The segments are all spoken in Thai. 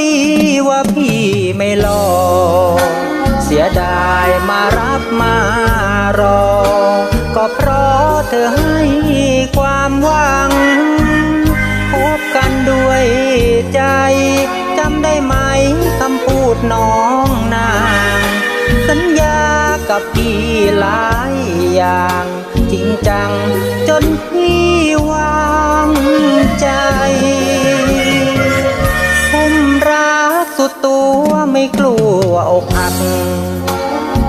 ดีว่าพี่ไม่รอ เสียดายมารับมารอ ก็เพราะเธอให้ความหวัง พบกันด้วยใจ จำได้ไหมคำพูดน้องนาง สัญญากับพี่หลายอย่าง จริงจังจนพี่วาง ไม่กลัวอกหัก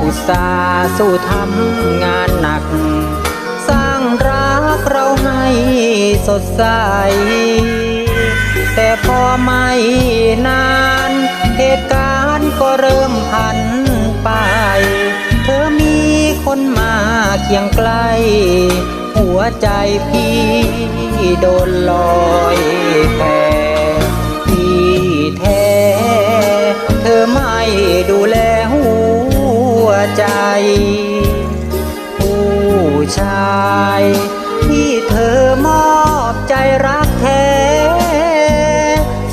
อุตส่าห์สู้ทำงานหนัก สร้างรักเราให้สดใส แต่พอไม่นาน เหตุการณ์ก็เริ่มพันไปเธอมีคนมาเคียงใกล้หัวใจพี่โดนลอยแพ ผู้ชายที่เธอมอบใจรักแท้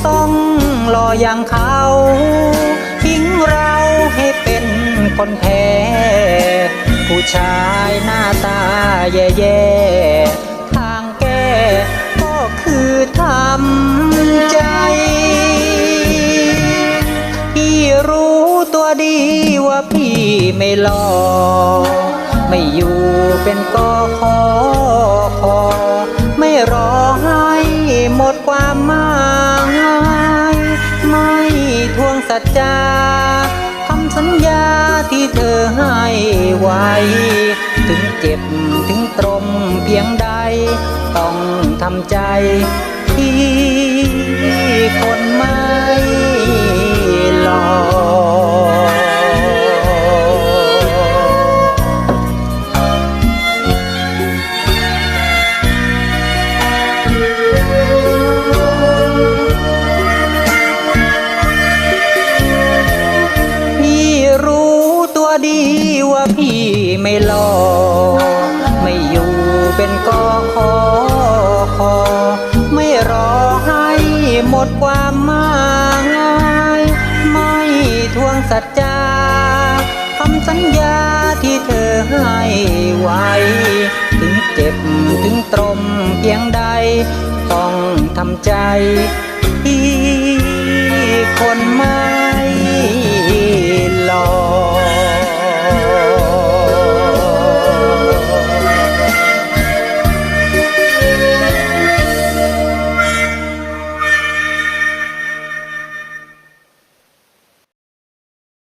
ต้องรออย่างเขาทิ้งเราให้เป็นคนแพ้ ผู้ชายหน้าตาแย่ๆ รู้ตัวดีว่าพี่ไม่หลอไม่อยู่เป็นกอคอคอไม่รอให้หมดความหมายไม่ทวงสัจจาคำสัญญาที่เธอให้ไว้ ถึงเจ็บถึงตรมเพียงใด ต้องทำใจที่ พี่รู้ตัวดีว่าพี่ไม่หลอกไม่อยู่เป็นกอคอคอ ไม่รอให้หมดความหมายไม่ทวงสัจจาคำสัญญาที่เธอให้ไว้ ถึงเจ็บถึงตรมเพียงใด ต้องทำใจที่คนมา